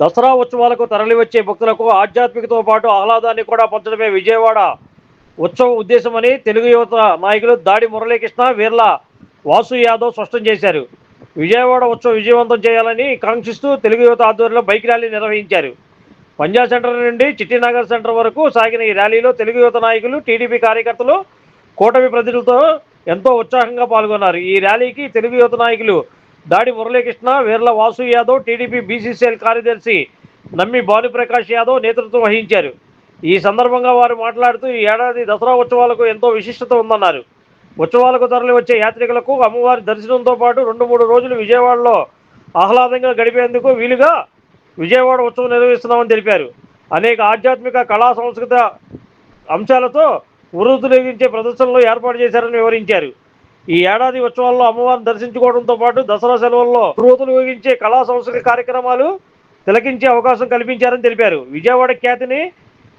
దసరా ఉత్సవాలకు తరలివచ్చే భక్తులకు ఆధ్యాత్మికతో పాటు ఆహ్లాదాన్ని కూడా పంచడమే విజయవాడ ఉత్సవం ఉద్దేశమని తెలుగు యువత నాయకులు దాడి మురళీకృష్ణ వీర్ల వాసు యాదవ్ స్పష్టం చేశారు. విజయవాడ ఉత్సవం విజయవంతం చేయాలని కాంక్షిస్తూ తెలుగు యువత ఆధ్వర్యంలో బైక్ ర్యాలీ నిర్వహించారు. పంజాబ్ సెంటర్ నుండి చిట్టినగర్ సెంటర్ వరకు సాగిన ఈ ర్యాలీలో తెలుగు యువత నాయకులు టీడీపీ కార్యకర్తలు కూటమి ప్రతినిధులతో ఎంతో ఉత్సాహంగా పాల్గొన్నారు. ఈ ర్యాలీకి తెలుగు యువత నాయకులు దాడి మురళీకృష్ణ వీర్ల వాసు యాదవ్ టీడీపీ బీసీసీఎల్ కార్యదర్శి నమ్మి భానుప్రకాష్ యాదవ్ నేతృత్వం వహించారు. ఈ సందర్భంగా వారు మాట్లాడుతూ ఈ ఏడాది దసరా ఉత్సవాలకు ఎంతో విశిష్టత ఉందన్నారు. ఉత్సవాలకు తరలి వచ్చే యాత్రికులకు అమ్మవారి దర్శనంతో పాటు రెండు మూడు రోజులు విజయవాడలో ఆహ్లాదంగా గడిపేందుకు వీలుగా విజయవాడ ఉత్సవం నిర్వహిస్తున్నామని తెలిపారు. అనేక ఆధ్యాత్మిక కళా సంస్కృత అంశాలతో ఉరుతులగించే ప్రదర్శనలు ఏర్పాటు చేశారని వివరించారు. ఈ ఏడాది ఉత్సవాల్లో అమ్మవారిని దర్శించుకోవడంతో పాటు దసరా సెలవుల్లో ఉరుతులు ఊగించే కళా సంస్కృతి కార్యక్రమాలు తిలకించే అవకాశం కల్పించారని తెలిపారు. విజయవాడ ఖ్యాతిని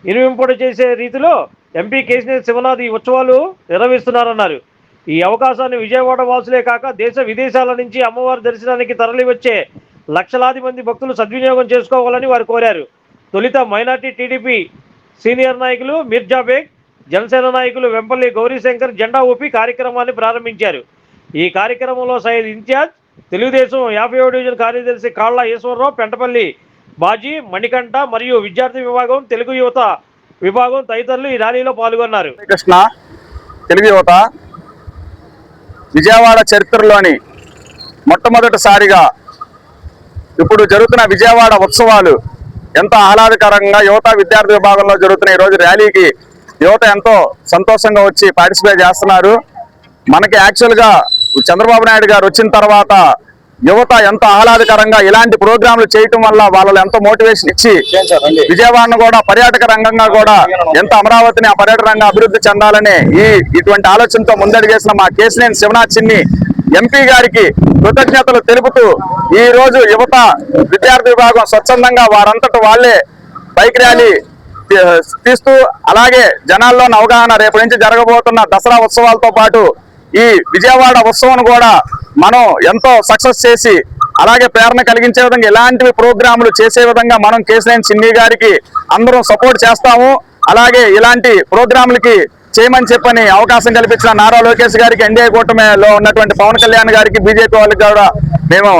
ఇనువింపడి చేసే రీతిలో ఎంపీ కేసీఆర్ శివనాథ్ ఈ ఉత్సవాలు నిర్వహిస్తున్నారన్నారు. ఈ అవకాశాన్ని విజయవాడ వాసులే కాక దేశ విదేశాల నుంచి అమ్మవారి దర్శనానికి తరలివచ్చే లక్షలాది మంది భక్తులు సద్వినియోగం చేసుకోవాలని వారు కోరారు. తొలిత మైనార్టీ టీడీపీ సీనియర్ నాయకులు మీర్జాబేగ్ జనసేన నాయకులు వెంపల్లి గౌరీశంకర్ జెండా ఊపి కార్యక్రమాన్ని ప్రారంభించారు. ఈ కార్యక్రమంలో సైద్ ఇన్ఛార్జ్ తెలుగుదేశం యాభై డివిజన్ కార్యదర్శి కాళ్ళ ఈశ్వరరావు పెంటపల్లి బాజీ మణికంఠ మరియు విద్యార్థి విభాగం తెలుగు యువత విభాగం తదితరులు ఈ ర్యాలీలో పాల్గొన్నారు. కృష్ణ తెలుగు యువత విజయవాడ చరిత్రలోని మొట్టమొదటిసారిగా ఇప్పుడు జరుగుతున్న విజయవాడ ఉత్సవాలు ఎంత ఆహ్లాదకరంగా యువత విద్యార్థి విభాగంలో జరుగుతున్న ఈ రోజు ర్యాలీకి యువత ఎంతో సంతోషంగా వచ్చి పార్టిసిపేట్ చేస్తున్నారు. మనకి యాక్చువల్గా చంద్రబాబు నాయుడు గారు వచ్చిన తర్వాత యువత ఎంతో ఆహ్లాదకరంగా ఇలాంటి ప్రోగ్రాంలు చేయటం వల్ల వాళ్ళు ఎంతో మోటివేషన్ ఇచ్చి విజయవాడను కూడా పర్యాటక రంగంగా కూడా ఎంత అమరావతిని ఆ పర్యాటక రంగం అభివృద్ధి చెందాలని ఈ ఇటువంటి ఆలోచనతో ముందడిగేసిన మా కేసినేని శివనాథ్ చిన్ని ఎంపీ గారికి కృతజ్ఞతలు తెలుపుతూ ఈ రోజు యువత విద్యార్థి విభాగం స్వచ్ఛందంగా వారంతట వాళ్ళే బైక్ ర్యాలీ తీస్తూ అలాగే జనాల్లోని అవగాహన రేపు నుంచి జరగబోతున్న దసరా ఉత్సవాలతో పాటు ఈ విజయవాడ ఉత్సవం కూడా మనం ఎంతో సక్సెస్ చేసి అలాగే ప్రేరణ కలిగించే విధంగా ఇలాంటివి ప్రోగ్రాములు చేసే విధంగా మనం కేసీఆర్ చిన్ని గారికి అందరం సపోర్ట్ చేస్తాము. అలాగే ఇలాంటి ప్రోగ్రాములకి చేయమని చెప్పని అవకాశం కల్పించిన నారా లోకేష్ గారికి ఎన్డీఏ కూటమిలో ఉన్నటువంటి పవన్ కళ్యాణ్ గారికి బీజేపీ వాళ్ళకి కూడా మేము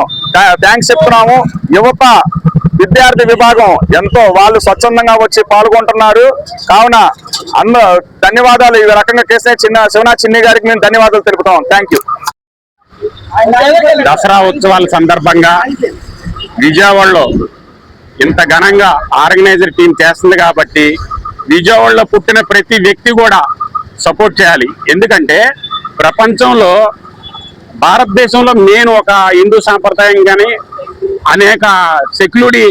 థ్యాంక్స్ చెప్తున్నాము. యువత విద్యార్థి విభాగం ఎంతో వాళ్ళు స్వచ్ఛందంగా వచ్చి పాల్గొంటున్నారు. కావున అందరూ ధన్యవాదాలు. ఈ రకంగా కేసీఆర్ చిన్న శివనాథ్ చిన్ని గారికి మేము ధన్యవాదాలు తెలుపుతాం థ్యాంక్ యూ దసరా ఉత్సవాల సందర్భంగా విజయవాడలో ఇంత ఘనంగా ఆర్గనైజర్ టీం చేస్తుంది కాబట్టి విజయవాడలో పుట్టిన ప్రతి వ్యక్తి కూడా సపోర్ట్ చేయాలి. ఎందుకంటే ప్రపంచంలో భారతదేశంలో నేను ఒక హిందూ సాంప్రదాయం కానీ అనేక సెక్యులరీ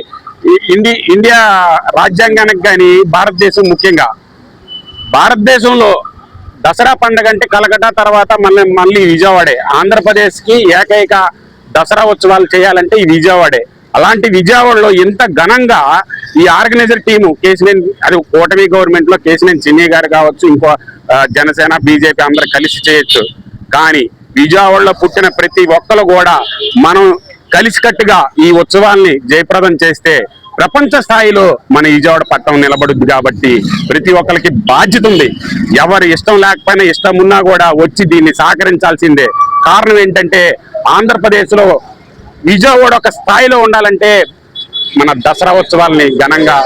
ఇండి ఇండియా రాజ్యాంగానికి కానీ భారతదేశం ముఖ్యంగా. భారతదేశంలో దసరా పండుగ అంటే కలకటా తర్వాత మళ్ళీ మళ్ళీ విజయవాడే. ఆంధ్రప్రదేశ్కి ఏకైక దసరా ఉత్సవాలు చేయాలంటే ఈ విజయవాడే. అలాంటి విజయవాడలో ఇంత ఘనంగా ఈ ఆర్గనైజర్ టీము కేసీఎన్ అది కూటమి గవర్నమెంట్లో కేసీఎన్ కేసీనేని చిన్ని గారు కావచ్చు ఇంకో జనసేన బీజేపీ అందరు కలిసి చేయొచ్చు. కానీ విజయవాడలో పుట్టిన ప్రతి ఒక్కరు కూడా మనం కలిసికట్టుగా ఈ ఉత్సవాల్ని జయప్రదం చేస్తే ప్రపంచ స్థాయిలో మన విజయవాడ పట్టణం నిలబడుద్ది కాబట్టి ప్రతి ఒక్కరికి బాధ్యత ఉంది. ఎవరు ఇష్టం లేకపోయినా ఇష్టం ఉన్నా కూడా వచ్చి దీన్ని సహకరించాల్సిందే. కారణం ఏంటంటే ఆంధ్రప్రదేశ్లో విజయవాడ ఒక స్థాయిలో ఉండాలంటే మన దసరా ఉత్సవాల్ని ఘనంగా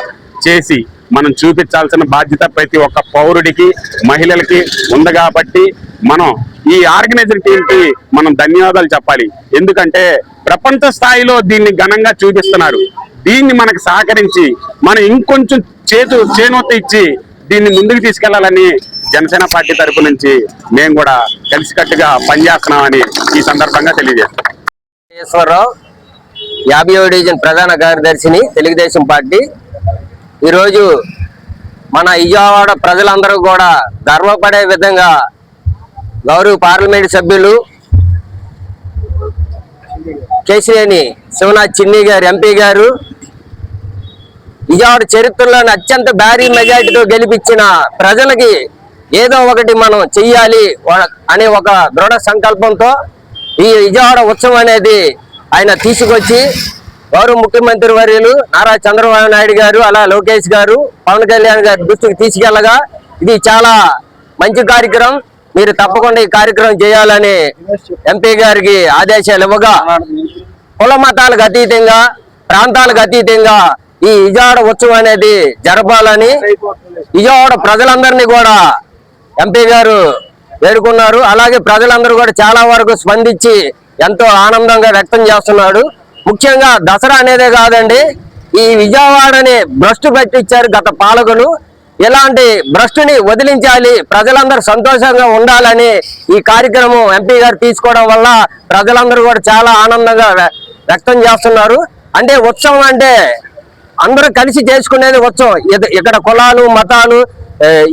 చేసి మనం చూపించాల్సిన బాధ్యత ప్రతి ఒక్క పౌరుడికి మహిళలకి ఉంది కాబట్టి మనం ఈ ఆర్గనైజర్ టీంకి మనం ధన్యవాదాలు చెప్పాలి. ఎందుకంటే ప్రపంచ స్థాయిలో దీన్ని ఘనంగా చూపిస్తున్నారు. దీన్ని మనకు సహకరించి మనం ఇంకొంచెం చేతు చేనూత ఇచ్చి దీన్ని ముందుకు తీసుకెళ్ళాలని జనసేన పార్టీ తరపు నుంచి మేము కూడా కలిసికట్టుగా పనిచేస్తున్నామని ఈ సందర్భంగా తెలియజేస్తాం యాభై డివిజన్ ప్రధాన కార్యదర్శిని తెలుగుదేశం పార్టీ. ఈరోజు మన విజయవాడ ప్రజలందరూ కూడా గర్వపడే విధంగా గౌరవ పార్లమెంట్ సభ్యులు కేసినేని శివనాథ్ చిన్ని గారు ఎంపీ గారు విజయవాడ చరిత్రలోని అత్యంత భారీ మెజార్టీతో గెలిపించిన ప్రజలకి ఏదో ఒకటి మనం చెయ్యాలి అనే ఒక దృఢ సంకల్పంతో ఈ విజయవాడ ఉత్సవం అనేది ఆయన తీసుకొచ్చి గౌరవ ముఖ్యమంత్రి వర్యులు నారా చంద్రబాబు నాయుడు గారు అలా లోకేష్ గారు పవన్ కళ్యాణ్ గారి దృష్టికి తీసుకెళ్ళగా ఇది చాలా మంచి కార్యక్రమం. మీరు తప్పకుండా ఈ కార్యక్రమం చేయాలని ఎంపీ గారికి ఆదేశాలు ఇవ్వగా కుల మతాలకు అతీతంగా ప్రాంతాలకు అతీతంగా ఈ విజయవాడ ఉత్సవం అనేది జరపాలని విజయవాడ ప్రజలందరినీ కూడా ఎంపీ గారు వేడుకున్నారు. అలాగే ప్రజలందరూ కూడా చాలా వరకు స్పందించి ఎంతో ఆనందంగా వ్యక్తం చేస్తున్నాడు. ముఖ్యంగా దసరా అనేదే కాదండి ఈ విజయవాడని భ్రష్టు పెట్టించారు గత పాలకులు. ఇలాంటి భ్రష్టుని వదిలించాలి? ప్రజలందరూ సంతోషంగా ఉండాలని ఈ కార్యక్రమం ఎంపీ గారు తీసుకోవడం వల్ల ప్రజలందరూ కూడా చాలా ఆనందంగా వ్య- వ్యక్తం చేస్తున్నారు. అంటే ఉత్సవం అంటే అందరూ కలిసి చేసుకునేది ఉత్సవం. ఇద- ఇక్కడ కులాలు మతాలు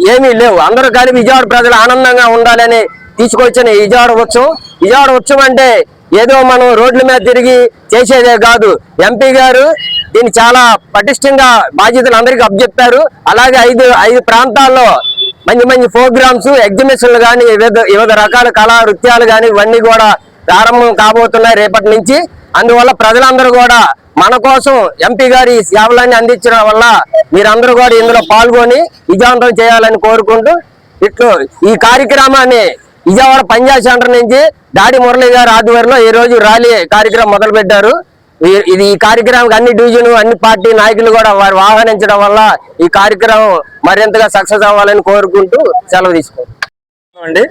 ఏమీ లేవు. అందరూ కలిసి విజయవాడ ప్రజలు ఆనందంగా ఉండాలని తీసుకొచ్చిన విజయవాడ ఉత్సవం. విజయవాడ ఉత్సవం అంటే ఏదో మనం రోడ్ల మీద తిరిగి చేసేదే కాదు. ఎంపీ గారు దీన్ని చాలా పటిష్టంగా బాధ్యతలు అందరికీ అప్పచెప్పారు. అలాగే ఐదు ఐదు ప్రాంతాల్లో మంచి మంచి ప్రోగ్రామ్స్ ఎగ్జిబిషన్లు కానీ వివిధ వివిధ రకాల కళా నృత్యాలు కానీ ఇవన్నీ కూడా ప్రారంభం కాబోతున్నాయి రేపటి నుంచి. అందువల్ల ప్రజలందరూ కూడా మన కోసం ఎంపీ గారి ఈ సేవలన్నీ అందించడం వల్ల మీరందరూ కూడా ఇందులో పాల్గొని విజయవంతం చేయాలని కోరుకుంటూ ఇట్లు ఈ కార్యక్రమాన్ని విజయవాడ పంజాబ్ సెంటర్ నుంచి దాడి మురళి గారి ఆధ్వర్యంలో ఈ రోజు ర్యాలీ కార్యక్రమం మొదలు పెట్టారు ఇది ఈ కార్యక్రమానికి అన్ని డివిజన్ అన్ని పార్టీ నాయకులు కూడా వారు ఆహ్వానించడం వల్ల ఈ కార్యక్రమం మరింతగా సక్సెస్ అవ్వాలని కోరుకుంటూ సెలవు తీసుకుంటాం అండి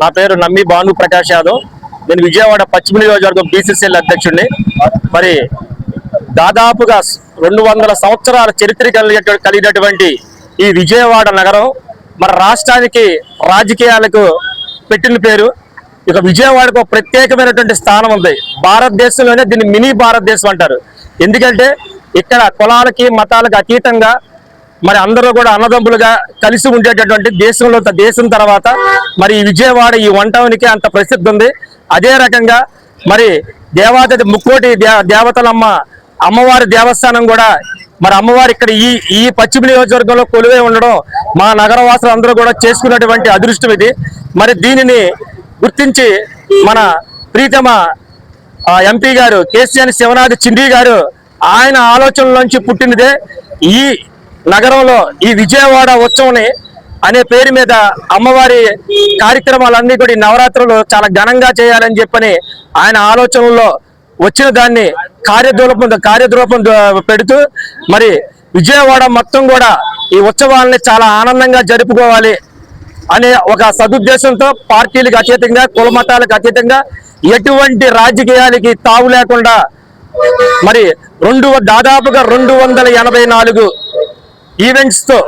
నా పేరు నమ్మి భాను ప్రకాష్ యాదవ్. నేను విజయవాడ పశ్చిమ నియోజకవర్గం బీసీసీఎల్ అధ్యక్షుడిని. మరి దాదాపుగా రెండు వందల సంవత్సరాల చరిత్ర కలిగినటువంటి ఈ విజయవాడ నగరం మన రాష్ట్రానికి రాజకీయాలకు పెట్టిన పేరు. ఇక విజయవాడకు ఒక ప్రత్యేకమైనటువంటి స్థానం ఉంది. భారతదేశంలోనే దీన్ని మినీ భారతదేశం అంటారు. ఎందుకంటే ఇక్కడ కులాలకి మతాలకు అతీతంగా మరి అందరూ కూడా అన్నదమ్ములుగా కలిసి ఉండేటటువంటి దేశంలో దేశం తర్వాత మరి ఈ విజయవాడ ఈ వంటవనికి అంత ప్రసిద్ధి ఉంది. అదే రకంగా మరి దేవాది ముక్కోటి దే- దేవతలమ్మ అమ్మవారి దేవస్థానం కూడా మరి అమ్మవారు ఇక్కడ ఈ ఈ పశ్చిమ నియోజకవర్గంలో కొలువై ఉండడం మా నగరవాసులు అందరూ కూడా చేసుకున్నటువంటి అదృష్టం ఇది. మరి దీనిని గుర్తించి మన ప్రీతమ ఎంపీ గారు కేసీఆర్ శివనాథ్ చిండి గారు ఆయన ఆలోచనలోంచి పుట్టినదే ఈ నగరంలో ఈ విజయవాడ ఉత్సవం అనే పేరు మీద అమ్మవారి కార్యక్రమాలన్నీ కూడా నవరాత్రులు చాలా ఘనంగా చేయాలని చెప్పని ఆయన ఆలోచనలో వచ్చిన దాన్ని కార్యదూలపం కార్యద్రూపం పెడుతూ మరి విజయవాడ మొత్తం కూడా ఈ ఉత్సవాలని చాలా ఆనందంగా జరుపుకోవాలి. అనే ఒక సదుద్దేశంతో పార్టీలకు అతీతంగా కుల అతీతంగా ఎటువంటి రాజకీయాలకి తావు లేకుండా మరి రెండు దాదాపుగా రెండు వందల ఎనభై నాలుగు ఈవెంట్స్తో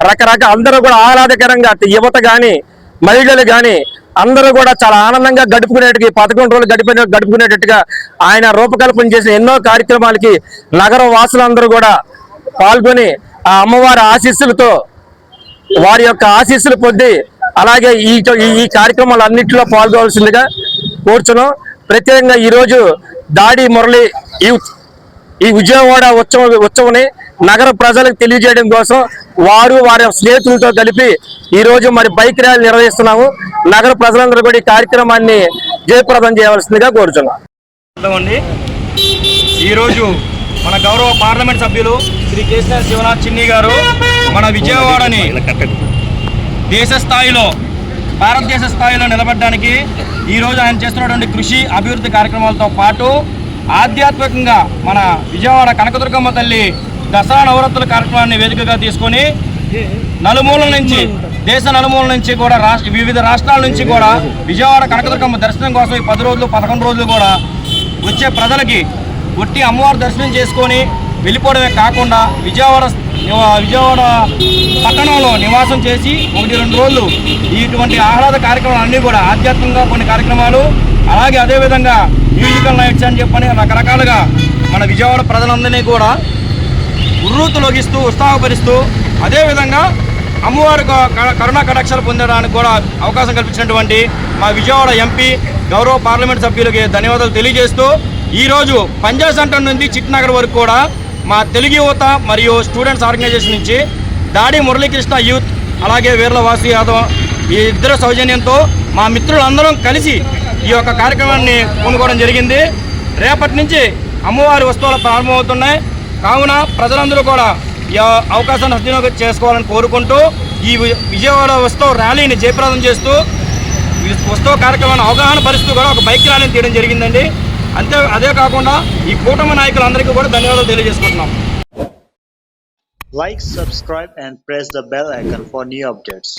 రకరకాల అందరూ కూడా ఆహ్లాదకరంగా యువత కానీ మహిళలు కానీ అందరూ కూడా చాలా ఆనందంగా గడుపుకునేట్టుగా ఈ పదకొండు రోజులు గడిపిన గడుపుకునేటట్టుగా ఆయన రూపకల్పన చేసిన ఎన్నో కార్యక్రమాలకి నగర వాసులందరూ కూడా పాల్గొని ఆ అమ్మవారి ఆశీస్సులతో వారి యొక్క ఆశీస్సులు పొంది అలాగే ఈ ఈ- కార్యక్రమాలు కార్యక్రమాలన్నింటిలో పాల్గొవలసిందిగా కోరుచున్నాం. ప్రత్యేకంగా ఈరోజు దాడి మురళి ఈ ఈ విజయవాడ ఉత్సవం ఉత్సవాన్ని నగర ప్రజలకు తెలియజేయడం కోసం వారు వారి స్నేహితులతో కలిపి ఈరోజు మరి బైక్ ర్యాలీ నిర్వహిస్తున్నాము. నగర ప్రజలందరూ కూడా ఈ కార్యక్రమాన్ని జయప్రదం చేయవలసిందిగా కోరుచున్నాం. ఈరోజు మన గౌరవ పార్లమెంట్ సభ్యులు శ్రీ కేసీఆర్ శివనాథ్ చిన్ని గారు మన విజయవాడని దేశ స్థాయిలో భారతదేశ స్థాయిలో నిలబడడానికి ఈరోజు ఆయన చేస్తున్నటువంటి కృషి అభివృద్ధి కార్యక్రమాలతో పాటు ఆధ్యాత్మికంగా మన విజయవాడ కనకదుర్గమ్మ తల్లి దసరా నవరాత్రుల కార్యక్రమాన్ని వేదికగా తీసుకొని నలుమూలల నుంచి దేశ నలుమూలల నుంచి కూడా రాష్ట్ర వివిధ రాష్ట్రాల నుంచి కూడా విజయవాడ కనకదుర్గమ్మ దర్శనం కోసం ఈ పది రోజులు పదకొండు రోజులు కూడా వచ్చే ప్రజలకి ఒట్టి అమ్మవారి దర్శనం చేసుకొని వెళ్ళిపోవడమే కాకుండా విజయవాడ విజయవాడ పట్టణంలో నివాసం చేసి ఒకటి రెండు రోజులు ఇటువంటి ఆహ్లాద కార్యక్రమాలు అన్నీ కూడా ఆధ్యాత్మికంగా కొన్ని కార్యక్రమాలు అలాగే అదేవిధంగా మ్యూజికల్ నైట్స్ అని చెప్పని రకరకాలుగా మన విజయవాడ ప్రజలందరినీ కూడా ఉర్రూతులోగిస్తూ ఉత్సాహపరుస్తూ అదేవిధంగా అమ్మవారి క- క- కరుణా కటాక్షాలు పొందడానికి కూడా అవకాశం కల్పించినటువంటి మా విజయవాడ ఎంపీ గౌరవ పార్లమెంట్ సభ్యులకి ధన్యవాదాలు తెలియజేస్తూ ఈరోజు పంజాబ్ సెంటర్ నుండి చిట్నగర్ వరకు కూడా మా తెలుగు యువత మరియు స్టూడెంట్స్ ఆర్గనైజేషన్ నుంచి దాడి మురళీకృష్ణ యూత్ అలాగే వీర్ల వాసు యాదవ్ ఈ ఇద్దరు సౌజన్యంతో మా మిత్రులందరం కలిసి ఈ యొక్క కార్యక్రమాన్ని పూనుకోవడం జరిగింది. రేపటి నుంచి అమ్మవారి వస్తువులు ప్రారంభమవుతున్నాయి. కావున ప్రజలందరూ కూడా ఈ అవకాశాన్ని సద్వినియోగం చేసుకోవాలని కోరుకుంటూ ఈ విజయవాడ వస్తువు ర్యాలీని జయప్రదం చేస్తూ ఈ వస్తువు కార్యక్రమాన్ని అవగాహన పరిస్థితి కూడా ఒక బైక్ ర్యాలీని తీయడం జరిగిందండి. అంతే అదే కాకుండా ఈ కూటమి నాయకులందరికీ కూడా ధన్యవాదాలు తెలియజేసుకుంటున్నాం like subscribe and press the bell icon for new updates